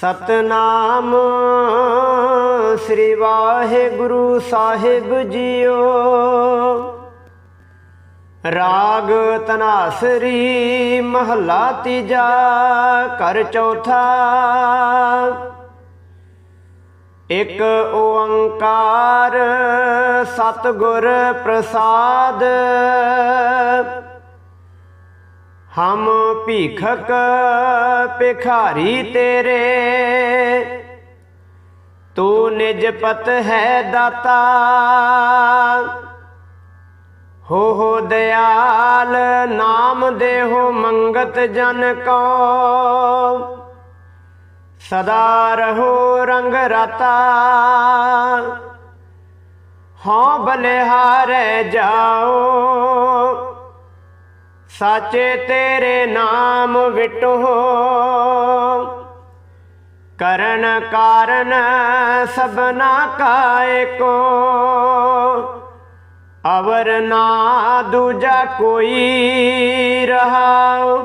ਸਤਨਾਮ ਸ੍ਰੀ ਵਾਹਿਗੁਰੂ ਸਾਹਿਬ ਜੀਓ। ਰਾਗ ਤਨਾਸਰੀ ਮਹੱਲਾ ਤੀਜਾ ਕਰ ਚੌਥਾ। ਇਕ ਓੰਕਾਰ ਸਤਿਗੁਰ ਪ੍ਰਸਾਦ। ਹਮ ਭੀਖਕ ਭਿਖਾਰੀ ਤੇਰੇ। ਤੂੰ ਨਿਜ ਪਤ ਹੈ ਦਾਤਾ। ਹੋ ਹੋ ਦਿਆਲ ਨਾਮ ਦੇਹੋ ਮੰਗਤ ਜਨ ਕੋ ਸਦਾ ਰਹੋ ਰੰਗ ਰਤਾ। ਹਾਂ ਬਲਿਹਾਰੇ ਜਾਓ ਸਾਚੇ ਤੇਰੇ ਨਾਮ ਵਿਟੋ ਕਰਨ ਕਾਰਨ ਸਬਨਾ ਕਾਏ ਕੋ ਅਵਰ ਨਾ ਦੂਜਾ ਕੋਈ ਰਹਾਉ।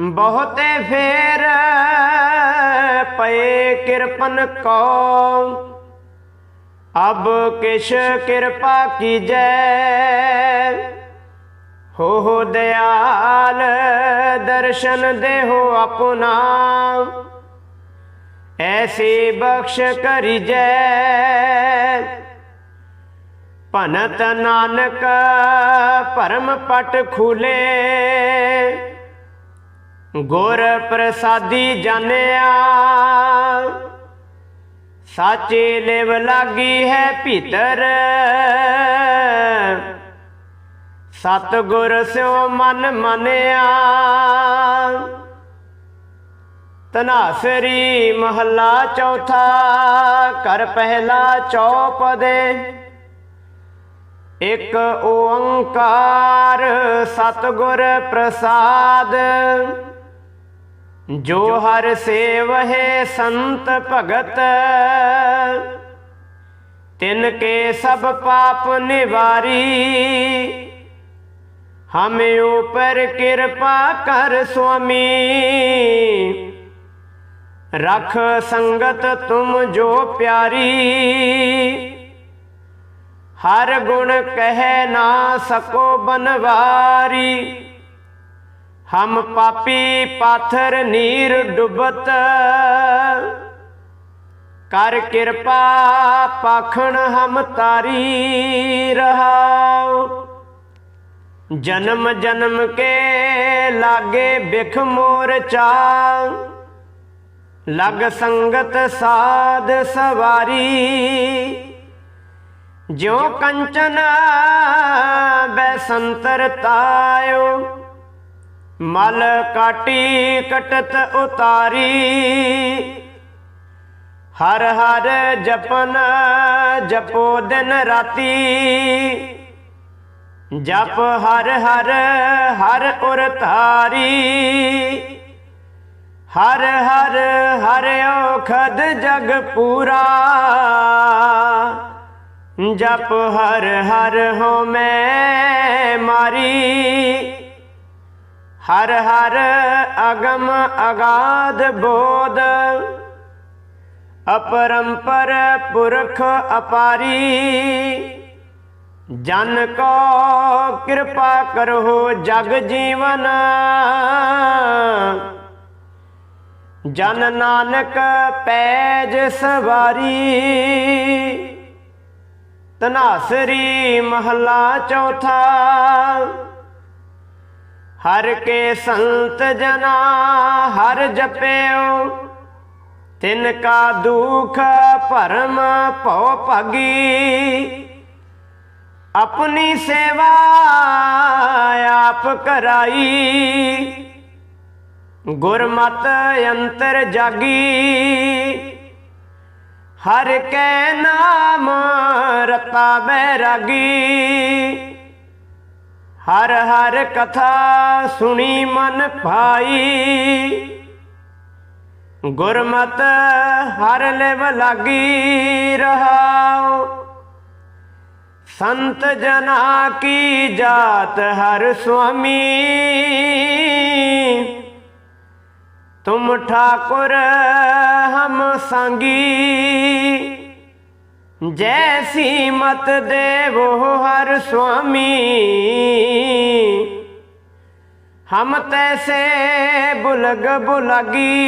ਬਹੁਤੇ ਫੇਰ ਪਏ ਕਿਰਪਨ ਕੋ ਅਬ ਕਿਛ ਕਿਰਪਾ ਕੀਜੈ। ਹੋ ਹੋ ਦਿਆਲ, ਦਰਸ਼ਨ ਦੇਹੋ ਆਪਣਾ। ਐਸੀ ਬਖਸ਼ ਕਰੀਜੈ ਭਨਤ ਨਾਨਕ, ਭਰਮ ਪਟ ਖੂਲੇ। ਗੁਰ ਪ੍ਰਸਾਦੀ ਜਾਣਿਆ। ਸਾਚੇ ਲਿਵ ਲਾਗੀ ਹੈ ਭੀਤਰ। ਸਤਗੁਰ ਸਿਓ ਮਨ ਮੰਨਿਆ। ਤਨਾਸਰੀ ਮਹੱਲਾ ਚੌਥਾ ਕਰ ਪਹਿਲਾ ਚੌਪਦੇ ਇਕ ਓੰਕਾਰ ਸਤਗੁਰ ਪ੍ਰਸਾਦ, ਜੋ ਹਰ ਸੇਵਹਿ ਸੰਤ ਭਗਤ। ਤਿਨ ਕੇ ਸਭ ਪਾਪ ਨਿਵਾਰੀ ਹਮੇ ਉਪਰ ਕਿਰਪਾ ਕਰ ਸੁਆਮੀ। ਰਖ ਸੰਗਤ ਤੁਮ ਜੋ ਪਿਆਰੀ। ਹਰ ਗੁਣ ਕਹਿ ਨਾ ਸਕੋ ਬਨਵਾਰੀ। ਹਮ ਪਾਪੀ ਪਾਥਰ ਨੀਰ ਡੁਬਤ। ਕਰ ਕਿਰਪਾ ਪਾਖਣ ਹਮ ਤਾਰੀ ਰਹਾਉ। ਜਨਮ ਜਨਮ ਕੇ ਲਾਗੇ ਬਿਖ ਮੋਰ ਚਾ ਲਗ ਸੰਗਤ ਸਾਧ ਸਵਾਰੀ। ਜਿਉ ਕੰਚਨ ਬੈਸੰਤਰ ਤਾਇਓ। ਮਲ ਕਾਟੀ ਕਟਤ ਉਤਾਰੀ। ਹਰ ਹਰ ਜਪਨ ਜਪੋ ਦਿਨ ਰਾਤੀ। ਜਪ ਹਰ ਹਰ ਹਰ ਉਰ ਧਾਰੀ। ਹਰ ਹਰ ਹਰ ਔਖਦ ਜਗ ਪੂਰਾ। ਜਪ ਹਰ ਹਰ ਹੋ ਮੈਂ ਮਾਰੀ। ਹਰ ਹਰ ਅਗਮ ਅਗਾਧ ਬੋਧ। ਅਪਰੰਪਰ ਪੁਰਖ ਅਪਾਰੀ। ਜਨ ਕੋ ਕਿਰਪਾ ਕਰੋ ਜਗ ਜੀਵਨ। ਜਨ ਨਾਨਕ ਪੈਜ ਸਵਾਰੀ ਤਨਾਸਰੀ ਮਹਲਾ ਚੌਥਾ। ਹਰ ਕੇ ਸੰਤ ਜਨਾ ਹਰ ਜਪਿਓ, ਤਿਨ ਕਾ ਦੁਖ ਭਰਮ ਭਉ ਭਾਗੀ। ਆਪਣੀ ਸੇਵਾ ਆਪ ਕਰਾਈ। ਗੁਰਮਤ ਅੰਤਰ ਜਾਗੀ। ਹਰ ਕੈ ਨਾਮ ਰਤਾ ਬੈਰਾਗੀ ਹਰ ਹਰ ਕਥਾ ਸੁਣੀ ਮਨ ਭਾਈ। ਗੁਰਮਤ ਹਰ ਲਿਵ ਲਾਗੀ ਰਹਾਉ। ਸੰਤ ਜਨਾ ਕੀ ਜਾਤ ਹਰ ਸੁਆਮੀ? ਤੁਮ ਠਾਕੁਰ ਹਮ ਸੰਗੀ। ਜੈਸੀ ਮਤ ਦੇਵੋ ਹਰ ਸੁਆਮੀ। ਹਮ ਤੈਸੇ ਬੁਲਗ ਬੁਲਗੀ।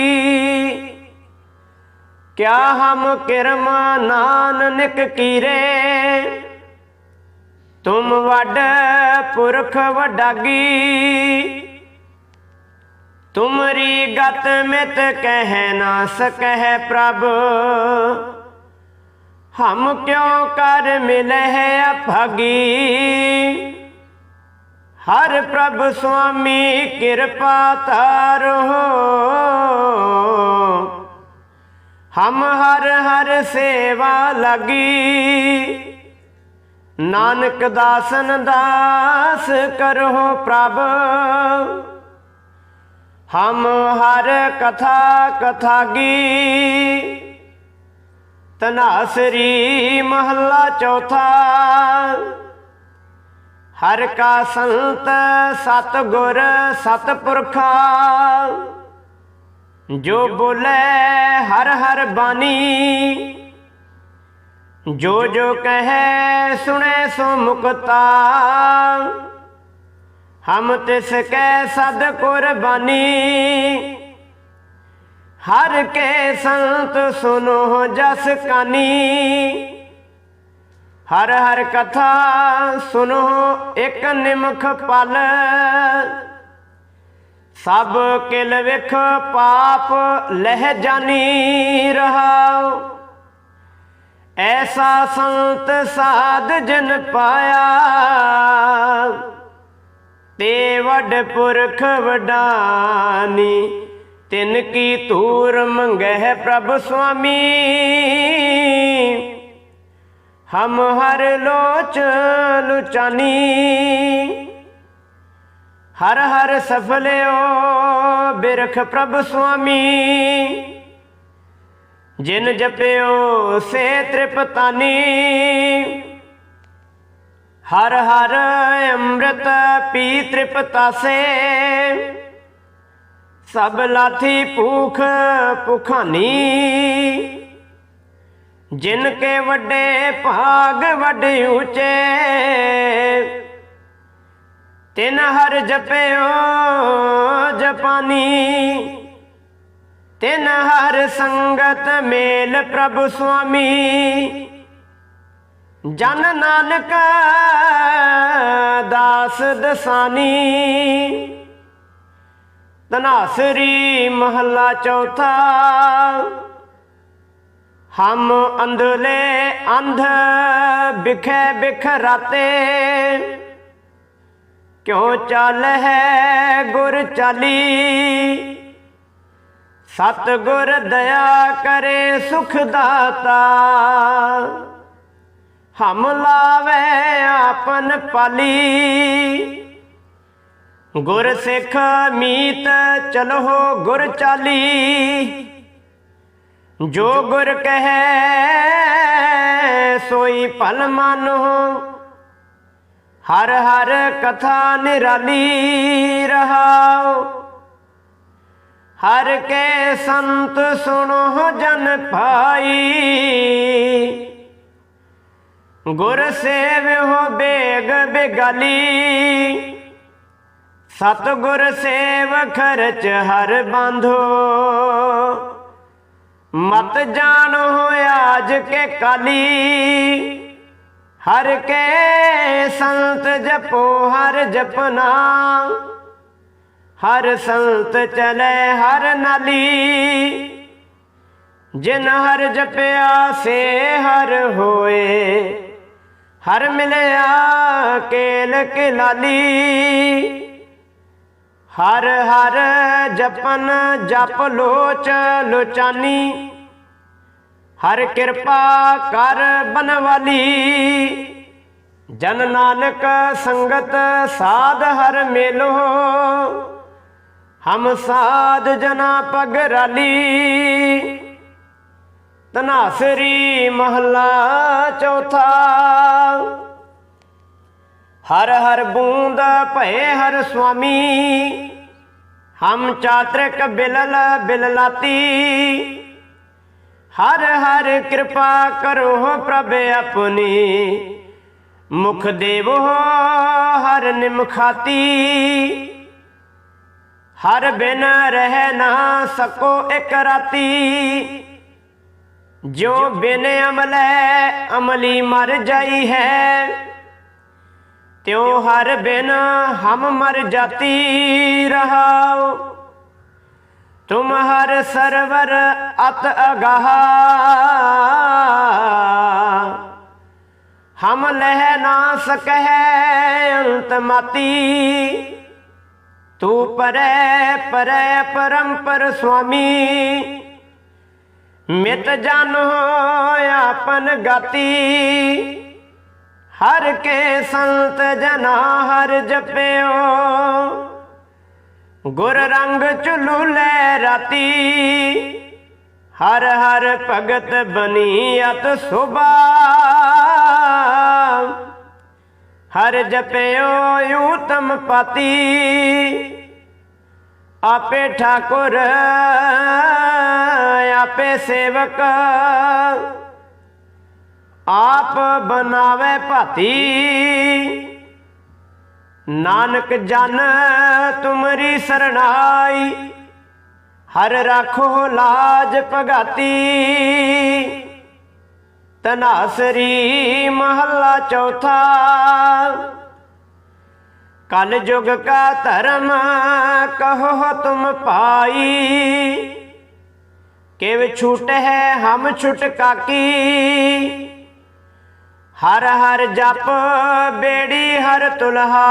ਕਿਆ ਹਮ ਕਿਰਮਾਨਾਨ ਨਿਕ ਕੀਰੇ? ਤੁਮ ਵੱਡ ਪੁਰਖ ਵਡਾਗੀ। ਤੁਮਰੀ ਗਤ ਮਿਤ ਕਹਿ ਨਾ ਸਕਹਿ ਪ੍ਰਭ। ਹਮ ਕਿਉ ਕਰ ਮਿਲਹਿ ਅਭਗੀ। ਹਰ ਪ੍ਰਭ ਸੁਆਮੀ ਕਿਰਪਾ ਤਾਰੋ ਹਮ ਹਰ ਹਰ ਸੇਵਾ ਲਗੀ। ਨਾਨਕ ਦਾਸਨ ਦਾਸ ਕਰੋ ਪ੍ਰਭ। ਹਮ ਹਰ ਕਥਾ ਕਥਾਗੀ। ਤਨਾਸਰੀ ਮਹੱਲਾ ਚੌਥਾ। ਹਰ ਕਾ ਸੰਤ ਸਤ ਗੁਰ ਸਤ ਪੁਰਖਾ ਜੋ ਬੋਲੇ ਹਰ ਹਰ ਬਾਣੀ। ਜੋ ਜੋ ਕਹੈ ਸੁਣੈ ਸੋ ਮੁਕਤਾ। ਹਮ ਤਿਸ ਕੈ ਸਦ ਕੁਰਬਾਨੀ। ਹਰ ਕੇ ਸੰਤ ਸੁਨੋ ਜਸ ਕਾਨੀ। ਹਰ ਹਰ ਕਥਾ ਸੁਨੋ ਇਕ ਨਿਮਖ ਪਲ। ਸਭ ਕਿਲ ਵਿਖ ਪਾਪ ਲਹਿ ਜਾਨੀ ਰਹਾਓ ਐਸਾ ਸੰਤ ਸਾਧ ਜਨ ਪਾਇਆ। ਤੇ ਵੱਡ ਪੁਰਖ ਵਡਾਨੀ, ਤਿਨ ਕੀ ਧੂਰ ਮੰਗਹਿ ਪ੍ਰਭ ਸੁਆਮੀ। ਹਮ ਹਰ ਲੋਚ ਲੁਚਾਨੀ। ਹਰ ਹਰ ਸਫਲਿਓ ਬਿਰਖ ਪ੍ਰਭ ਸੁਆਮੀ। ਜਿਨ ਜਪਿਓ ਸੇ ਤ੍ਰਿਪਤਾਨੀ। ਹਰ ਹਰ ਅੰਮ੍ਰਿਤ ਪੀ ਤ੍ਰਿਪਤਾਸੇ। ਸਭ ਲਾਥੀ ਭੂਖ ਭੁਖਾਨੀ। ਜਿਨ ਕੇ ਵੱਡੇ ਭਾਗ ਵੱਡ ਉੱਚੇ। ਤਿਨ ਹਰ ਜਪਿਓ ਜਪਾਨੀ। ਤਿਨ ਹਰ ਸੰਗਤ ਮੇਲ ਪ੍ਰਭ ਸੁਆਮੀ। ਜਨ ਨਾਨਕ ਦਾਸ ਦਸਾਨੀ। ਤਨਾਸਰੀ ਮਹੱਲਾ ਚੌਥਾ। ਹਮ ਅੰਧਲੇ ਅੰਧ ਬਿਖੇ ਰਾਤੇ। ਕਿਉ ਚੱਲ ਹੈ ਗੁਰ ਚਾਲੀ? ਸਤ ਗੁਰ ਦਇਆ ਕਰੇ ਸੁਖ ਦਾਤਾ। ਹਮ ਲਾਵੇ ਆਪਨ ਪਾਲੀ। ਗੁਰ ਸਿੱਖ ਮੀਤ ਚਲੋ ਗੁਰ ਚਾਲੀ। ਜੋ ਗੁਰ ਕਹੈ ਸੋਈ ਭਲ ਮਾਨੋ ਹਰ ਹਰ ਕਥਾ ਨਿਰਾਲੀ ਰਹਾਓ ਹਰ ਕੇ ਸੰਤ ਸੁਣੋ ਜਨ ਭਾਈ। ਗੁਰ ਸੇਵਿਓ ਬੇਗ ਬਿਗਾਲੀ। ਸਤ ਗੁਰ ਸੇਵ ਖਰਚ ਹਰ ਬੰਧੋ। ਮਤ ਜਾਣੋ ਆਜ ਕੇ ਕਾਲੀ। ਹਰ ਕੇ ਸੰਤ ਜਪੋ ਹਰ ਜਪਨਾ। ਹਰ ਸੰਤ ਚਲੇ ਹਰ ਨਾਲੀ, ਜਿਨ ਹਰ ਜਪਿਆ ਸੇ ਹਰ ਹੋਏ। ਹਰ ਮਿਲਿਆ ਕੇਲ ਕਿਲਾਲੀ, ਹਰ ਹਰ ਜਪਨ ਜਪ ਲੋਚ ਲੋਚਾਨੀ। ਹਰ ਕਿਰਪਾ ਕਰ ਬਨਵਾਲੀ, ਜਨ ਨਾਨਕ ਸੰਗਤ ਸਾਧ ਹਰ ਮੇਲੋ। ਹਮ ਸਾਧ ਜਨਾ ਪਗ ਰਾਲੀ। ਤਨਾਸਰੀ ਮਹੱਲਾ ਚੌਥਾ। ਹਰ ਹਰ ਬੂੰਦ ਭਏ ਹਰ ਸੁਆਮੀ। ਹਮ ਚਾਤ੍ਰਿਕ ਬਿਲਲ ਬਿਲਲਾਤੀ। ਹਰ ਹਰ ਕਿਰਪਾ ਕਰੋ ਪ੍ਰਭ ਆਪਣੀ। ਮੁਖ ਦੇਵੋ ਹਰ ਨਿਮਖਾਤੀ ਹਰ ਬਿਨ ਰਹਿ ਨਾ ਸਕੋ ਇਕ ਰਾਤੀ। ਜੋ ਬਿਨ ਅਮਲੈ ਅਮਲੀ ਮਰ ਜਾਈ ਹੈ, ਤਿਉ ਹਰ ਬਿਨ ਹਮ ਮਰ ਜਾਤੀ ਰਹਾਉ। ਤੁਮ ਹਰ ਸਰਵਰ ਅਤ ਅਗਾਹ। ਹਮ ਲਹਿ ਨਾ ਸਕਹਿ ਅੰਤ ਮਾਤੀ। ਤੂੰ ਪਰੈ ਪਰੈ ਪਰੰਪਰ ਸੁਆਮੀ। ਮਿਤ ਜਾਨੋ ਆਪਨ ਗਾਤੀ। ਹਰ ਕੇ ਸੰਤ ਜਨਾ ਹਰ ਜਪਿਓ। ਗੁਰ ਰੰਗ ਚੁਲੂ ਲੈ ਰਾਤੀ। ਹਰ ਹਰ ਭਗਤ ਬਣੀ ਅਤ ਸੁਭਾ। ਹਰ ਜਪਿਓ ਊਤਮ ਪਤੀ, ਆਪੇ ਠਾਕੁਰ, ਆਪੇ ਸੇਵਕ, ਆਪ ਬਨਾਵੇ ਭਾਤੀ। ਨਾਨਕ ਜਨ, ਤੁਮਰੀ ਸਰਣਾਈ, ਹਰ ਰੱਖੋ ਲਾਜ ਭਗਾਤੀ। ਤਨਾਸਰੀ ਮਹੱਲਾ ਚੌਥਾ। ਕਲ ਯੁਗ ਕਾ ਧਰਮ ਕਹੋ ਤੁਮ ਪਾਈ ਕਿਵ ਛੂਟ ਹੈ ਹਮ ਛੁਟ ਕਾਕੀ। ਹਰ ਹਰ ਜਪ ਬੇੜੀ ਹਰ ਤੁਲਹਾ।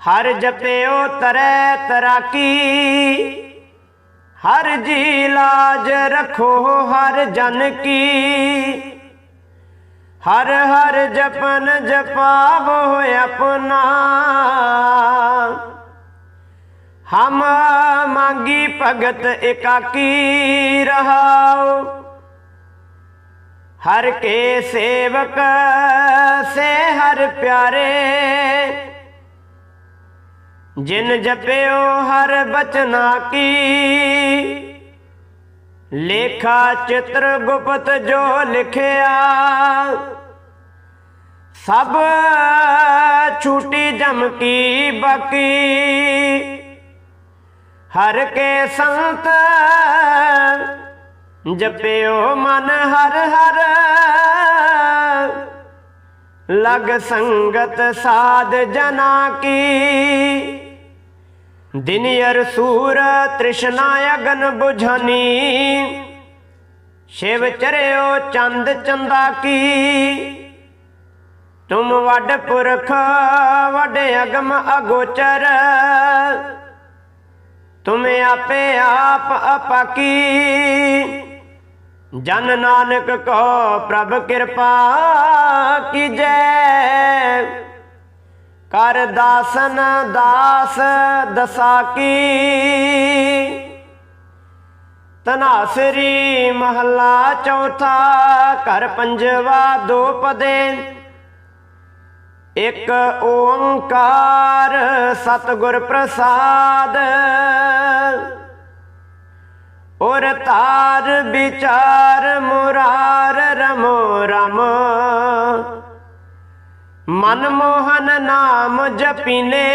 ਹਰ ਜਪਿਓ ਤਰੈ ਤਰਾਕੀ। ਹਰ ਜੀ ਲਾਜ ਰਖੋ ਹਰ ਜਨ ਕੀ। ਹਰ ਹਰ ਜਪਨ ਜਪਾਵੋ ਆਪਣਾ। ਹਮ ਮੰਗੀ ਭਗਤ ਇਕਾਕੀ ਰਹਾਓ ਹਰ ਕੇ ਸੇਵਕ ਸੇ ਹਰ ਪਿਆਰੇ। ਜਿਨ ਜਪਿਓ ਹਰ ਬਚਨਾ ਕੀ। ਲੇਖਾ ਚਿੱਤਰ ਗੁਪਤ ਜੋ ਲਿਖਿਆ, ਸਭ ਛੂਟੀ ਜਮਕੀ ਬਾਕੀ। ਹਰ ਕੇ ਸੰਤ ਜਪਿਓ ਮਨ ਹਰ ਹਰ। ਲਗ ਸੰਗਤ ਸਾਧ ਜਨਾ ਕੀ। ਦਿਨ ਅਰ ਸੂਰ ਤ੍ਰਿਸ਼ਨਾ ਅਗਨ 부ਝਨੀ ਸ਼ਿਵ ਚਰਿਓ ਚੰਦ ਚੰਦਾ ਕੀ ਤੁਮ ਵੱਡ ਪੁਰਖ, ਵੱਡ ਅਗਮ ਅਗੋਚਰ। ਤੁਮ ਆਪੇ ਆਪ ਅਪਾਕੀ। ਜਨ ਨਾਨਕ ਕੋ ਪ੍ਰਭ ਕਿਰਪਾ ਕੀਜੈ। ਕਰ ਦਾਸਨ ਦਾਸ ਦਸਾਕੀ। ਤਨਾਸਰੀ ਮਹੱਲਾ ਚੌਥਾ, ਘਰ ਪੰਜਵਾ ਦੋ ਪਦੇ। ਇੱਕ ਓੰਕਾਰ ਸਤਿਗੁਰ ਪ੍ਰਸਾਦ। ਔਰ ਤਾਰ ਵਿਚਾਰ ਮੁਰਾਰ ਰਮੋ ਰਮ। ਮਨ ਮੋਹਨ ਨਾਮ ਜਪਿਨੇ।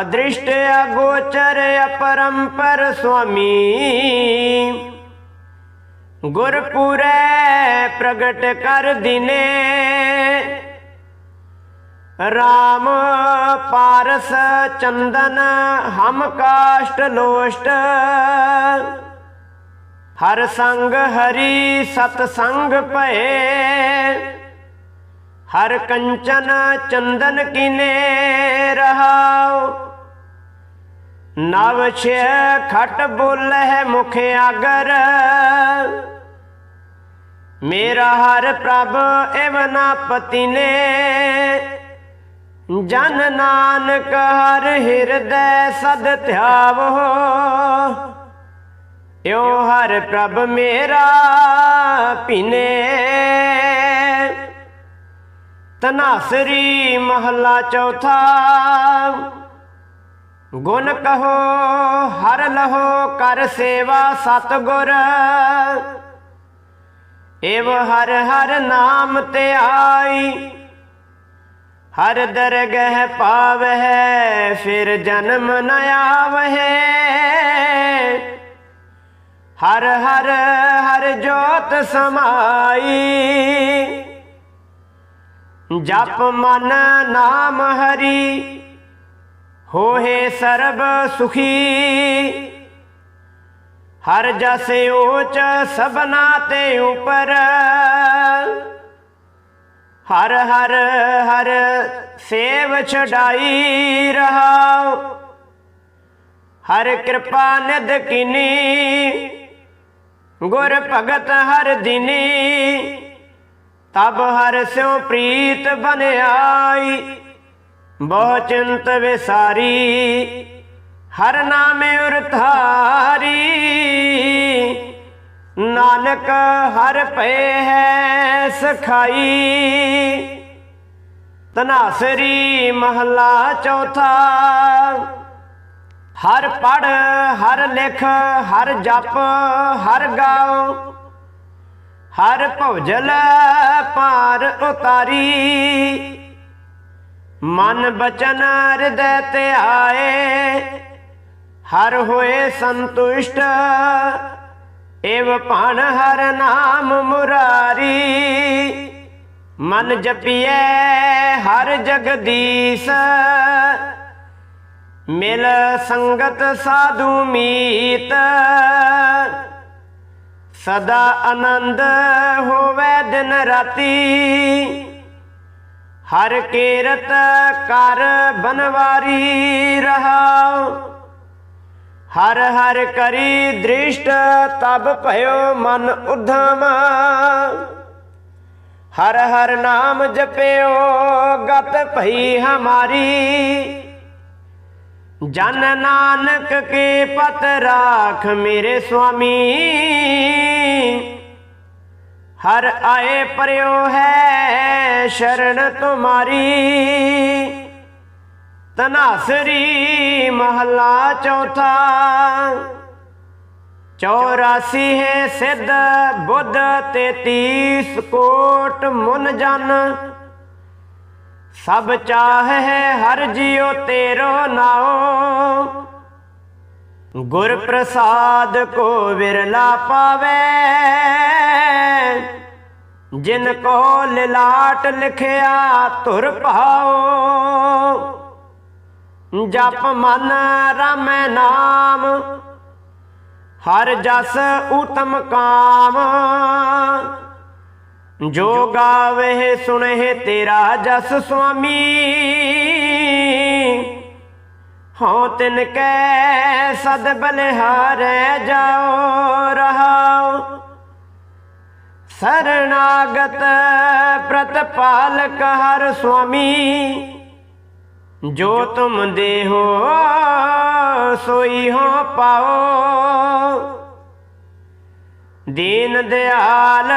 ਅਦ੍ਰਿਸ਼ਟ ਅਗੋਚਰ ਅਪਰੰਪਰ ਸੁਆਮੀ। ਗੁਰਪੁਰੈ ਪ੍ਰਗਟ ਕਰ ਦਿਨੇ। ਰਾਮ ਪਾਰਸ ਚੰਦਨ ਹਮ ਕਾਸ਼ਟ ਲੋਸ਼ਟ। ਹਰ ਸੰਗ ਹਰੀ ਸਤ ਸੰਗ ਭਏ। ਹਰ ਕੰਚਨ ਚੰਦਨ ਕਿਨੇ ਰਹਾਉ। ਨਵ ਛੇ ਖਟ ਬੋਲੇ ਮੁਖ ਆਗਰ। ਮੇਰਾ ਹਰ ਪ੍ਰਭ ਏਵਨਾ ਪਤੀ ਨੇ ਜਨ ਨਾਨਕ ਹਰ ਹਿਰਦੈ ਸਦ ਧਿਆਵੋ। ਏਉ ਹਰ ਪ੍ਰਭ ਮੇਰਾ ਪਿਨੇ ਤਨਾਸਰੀ ਮਹੱਲਾ ਚੌਥਾ। ਗੁਣ ਕਹੋ, ਹਰ ਲਹੋ ਕਰ ਸੇਵਾ ਸਤਗੁਰ। ਏਵ ਹਰ ਹਰ ਨਾਮ ਤੇ ਆਈ। ਹਰ ਦਰਗਹ ਪਾਵਹਿ, ਫਿਰ ਜਨਮ ਨ ਆਵਹਿ। ਹਰ ਹਰ ਹਰ ਜੋਤ ਸਮਾਈ। ਜਪ ਮਨ ਨਾਮ ਹਰੀ ਹੋਏ ਸਰਬ ਸੁਖੀ। ਹਰ ਜਸ ਓਚ ਸਭਨਾ ਤੇ ਉਪਰ। ਹਰ ਹਰ ਹਰ ਸੇਵ ਛਡਾਈ ਰਹਾਉ। ਹਰ ਕਿਰਪਾ ਨਿਧ ਕੀਨੀ, ਗੁਰ ਭਗਤ ਹਰ ਦਿਨੀ। ਤਬ ਹਰ ਸਿਉ ਪ੍ਰੀਤ ਬਨ ਬਹੁ ਚਿੰਤ ਵਿਸਾਰੀ, ਹਰ ਨਾਮੇ ਉਰਤਾਰੀ ਨਾਨਕ ਹਰ ਪਏ ਹੈ ਸਖਾਈ। ਤਨਾਸਰੀ ਮਹੱਲਾ ਚੌਥਾ। ਹਰ ਪੜ ਹਰ ਲਿਖ, ਹਰ ਜਪ, ਹਰ ਗਾਓ। ਹਰ ਭਉਜਲ ਪਾਰ ਉਤਾਰੀ। ਮਨ ਬਚਨ ਹਿਰਦੈ ਤੇ ਆਏ। ਹਰ ਹੋਏ ਸੰਤੁਸ਼ਟ, ਏਵ ਭਣ ਹਰ ਨਾਮ ਮੁਰਾਰੀ। ਮਨ ਜਪੀਐ ਹਰ ਜਗਦੀਸ਼। ਮਿਲ ਸੰਗਤ ਸਾਧੂ ਮੀਤ। ਸਦਾ ਆਨੰਦ ਹੋਵੇ ਦਿਨ ਰਾਤੀ। ਹਰ ਕੀਰਤ ਕਰ ਬਨਵਾਰੀ ਰਹਾਉ। ਹਰ ਹਰ ਕਰੀ ਦ੍ਰਿਸ਼ਟ ਤਬ ਭਇਓ ਮਨ ਉਧਮ। ਹਰ ਹਰ ਨਾਮ ਜਪਿਓ ਗਤ ਭਈ ਹਮਾਰੀ। ਜਨ ਨਾਨਕ ਕੇ ਪਤ ਰਾਖ ਮੇਰੇ ਸੁਆਮੀ। ਹਰ ਆਏ ਪਰਿਓ ਹੈ ਸ਼ਰਨ ਤੁਮਾਰੀ। ਤਨਾਸਰੀ ਮਹੱਲਾ ਚੌਥਾ। 84 ਹੈ ਸਿੱਧ ਬੁੱਧ 33 ਕੋਟ ਮੁਨ ਜਨ। ਸਭ ਚਾਹ ਹੈ ਹਰ ਜਿਉ ਤੇਰੋ ਨਾਉ। ਗੁਰ ਪ੍ਰਸਾਦ ਕੋ ਵਿਰਲਾ ਪਾਵੇ। ਜਿਨ ਕੋ ਲਿਲਾਟ ਲਿਖਿਆ ਧੁਰ ਭਾਓ ਜਪ ਮਨ ਰਾਮੈ ਨਾਮ, ਹਰ ਜਸ ਉਤਮ ਕਾਮ। ਜੋ ਗਾਵੇ ਸੁਣੇ ਤੇਰਾ ਜਸ ਸੁਆਮੀ ਹੋ ਤਿਨ ਕੈ ਸਦ ਬਲਿਹਾਰੈ ਜਾਓ ਰਹਾਓ ਸਰਨਾਗਤ ਪ੍ਰਤਪਾਲਕ ਹਰ ਸੁਆਮੀ ਜੋ ਤੁਮ ਦੇ ਹੋ ਸੋਈ ਹੋ ਪਾਓ ਦੀਨ ਦਿਆਲ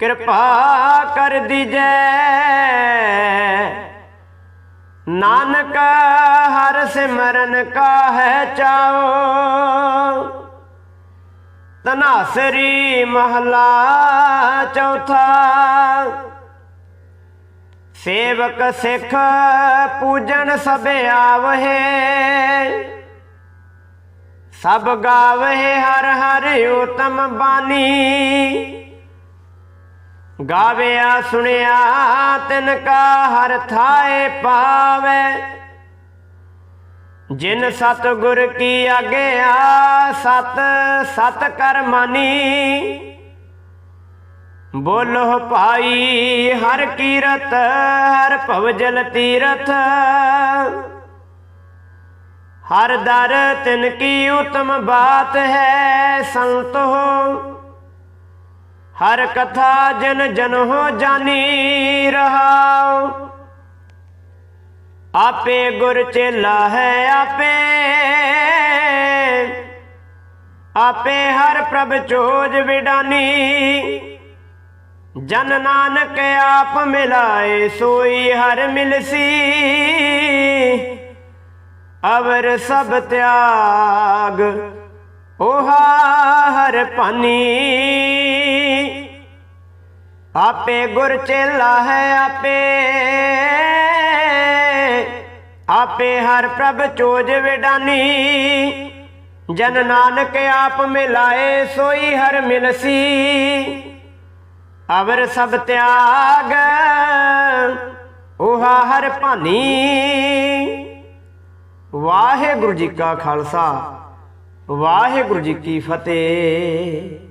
ਕਿਰਪਾ ਕਰ ਦੀਜੈ ਨਾਨਕ ਹਰ ਸਿਮਰਨ ਕਾਹੈ ਚਾਓ ਤਨਾਸਰੀ ਮਹਲਾ ਚੌਥਾ। ਸੇਵਕ ਸਿੱਖ ਪੂਜਨ ਸਭ ਆਵਹਿ। ਸਭ ਗਾਵਹਿ ਹਰ ਹਰ ਉਤਮ ਬਾਣੀ ਗਾਵਿਆ ਸੁਣਿਆ ਤਿਨ ਕਾ ਹਰ ਥਾਏ ਪਾਵੇ। ਜਿਨ ਸਤ ਗੁਰ ਕੀ ਆਗਿਆ ਸਤ ਸਤ ਕਰ ਮਾਨੀ। ਬੋਲੋ ਭਾਈ, ਹਰ ਕੀਰਤ, ਹਰ ਭਵਜਲ ਤੀਰਥ। ਹਰ ਦਰ ਤਿਨ ਕੀ ਉਤਮ ਬਾਤ ਹੈ, ਸੰਤ ਹੋ। ਹਰ ਕਥਾ ਜਨ ਜਨ ਹੋ ਜਾਣੀ ਰਹਾਉ। ਆਪੇ ਗੁਰ ਚੇਲਾ ਹੈ ਆਪੇ। ਆਪੇ ਹਰ ਪ੍ਰਭ ਚੋਜ ਵਿਡਾਨੀ। ਜਨ ਨਾਨਕ ਆਪ ਮਿਲਾਏ, ਸੋਈ ਹਰ ਮਿਲਸੀ। ਅਵਰ ਸਭ ਤਿਆਗ, ਓਹਾ ਹਰ ਪਾਨੀ ਆਪੇ ਗੁਰ ਚੇਲਾ ਹੈ ਆਪੇ। ਆਪੇ ਹਰ ਪ੍ਰਭ ਚੋਜ ਵਿਡਾਨੀ। ਜਨ ਨਾਨਕ ਆਪ ਮਿਲਾਏ, ਸੋਈ ਹਰ ਮਿਲਸੀ। ਅਵਰ ਸਭ ਤਿਆਗ, ਓਹਾ ਹਰ ਭਾਨੀ। ਵਾਹਿਗੁਰੂ ਜੀ ਕਾ ਖਾਲਸਾ, ਵਾਹਿਗੁਰੂ ਜੀ ਕੀ ਫਤਿਹ।